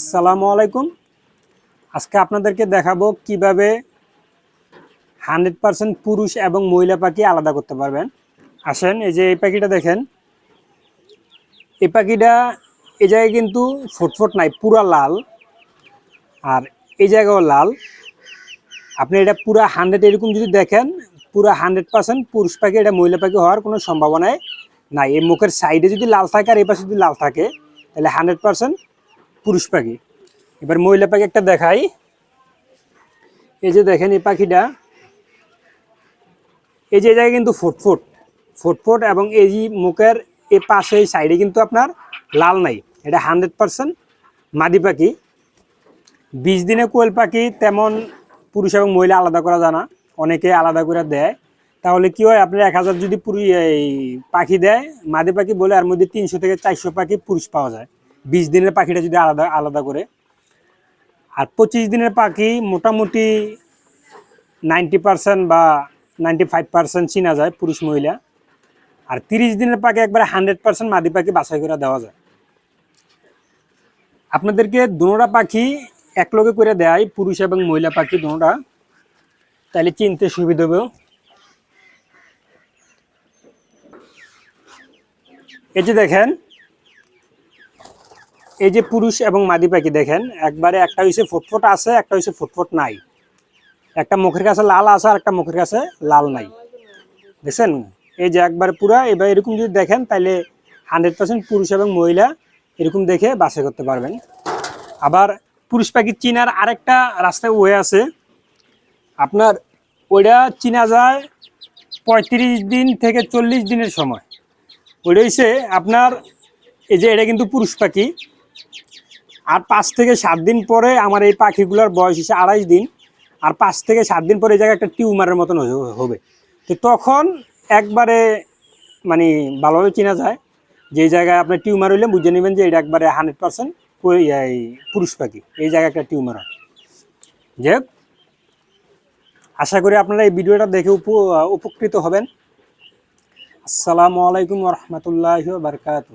আসসালামু আলাইকুম। আজকে আপনাদেরকে দেখাবো কীভাবে হান্ড্রেড পার্সেন্ট পুরুষ এবং মহিলা পাখি আলাদা করতে পারবেন। আসেন, এই যে এই পাখিটা দেখেন। এই পাখিটা এই জায়গায় কিন্তু ফুটফুট নাই, পুরা লাল। আর এই জায়গাও লাল। আপনি এটা পুরা হান্ড্রেড এরকম যদি দেখেন, পুরা হান্ড্রেড পার্সেন্ট পুরুষ পাখি, এটা মহিলা পাখি হওয়ার কোনো সম্ভাবনাই নাই। এই মুখের সাইডে যদি লাল থাকে আর এই পাশে যদি লাল থাকে, তাহলে হান্ড্রেড পার্সেন্ট পুরুষ পাখি। এবার মহিলা পাখি একটা দেখাই। এই যে দেখেন এই পাখিটা। এই যে জায়গায় কিন্তু ফুটফুট ফুটফুট এবং এই যে মুখের এ পাশে, এই সাইডে কিন্তু আপনার লাল নাই। এটা হান্ড্রেড পার্সেন্ট মাদি পাখি। বিশ দিনে কোয়েল পাখি তেমন পুরুষ এবং মহিলা আলাদা করা জানা অনেকে আলাদা করে দেয়। তাহলে কি হয়, আপনার এক হাজার যদি পুরুষ, এই পাখি দেয়, মাদি পাখি বলে আর মধ্যে তিনশো থেকে চারশো পাখি পুরুষ পাওয়া যায়। বিশ দিনের পাখিটা যদি আলাদা আলাদা করে। আর পঁচিশ দিনের পাখি মোটামুটি নাইনটি পার্সেন্ট বা নাইনটি ফাইভ পার্সেন্ট চিনা যায় পুরুষ মহিলা। আর তিরিশ দিনের পাখি একবারে হান্ড্রেড পার্সেন্ট মাদি পাখি বাছাই করে দেওয়া যায়। আপনাদেরকে দুনোটা পাখি একলগে করে দেয় পুরুষ এবং মহিলা পাখি দুনোটা তাহলে চিনতে সুবিধা হবে। এই যে দেখেন এই যে পুরুষ এবং মাদি পাখি দেখেন, একবারে একটা হয়েছে ফুটফুট আছে, একটা হয়েছে ফুটফুট নাই। একটা মুখের কাছে লাল আছে আর একটা মুখের কাছে লাল নাই। দেখছেন? এই যে একবারে পুরা, এবার এরকম যদি দেখেন তাহলে হান্ড্রেড পার্সেন্ট পুরুষ এবং মহিলা এরকম দেখে বাছাই করতে পারবেন। আবার পুরুষ পাখি চিনার আরেকটা রাস্তায় ওয়ে আছে। আপনার ওইটা চিনা যায় পঁয়ত্রিশ দিন থেকে চল্লিশ দিনের সময়। ওইটা হচ্ছে আপনার, এই যে এটা কিন্তু পুরুষ পাখি। আর পাঁচ থেকে সাত দিন পরে আমার এই পাখিগুলোর বয়স হচ্ছে আড়াইশ দিন আর পাঁচ থেকে সাত দিন পরে এই জায়গায় একটা টিউমারের মতন হবে। তো তখন একবারে মানে ভালোভাবে চেনা যায় যে জায়গায় আপনার টিউমার হইলে বুঝে নেবেন যে এটা একবারে হান্ড্রেড পার্সেন্ট পুরুষ পাখি এই জায়গায় একটা টিউমার হয়। হোক, আশা করি আপনারা এই ভিডিওটা দেখে উপ উপকৃত হবেন। আসসালামু আলাইকুম রহমতুল্লাহ বারকাতু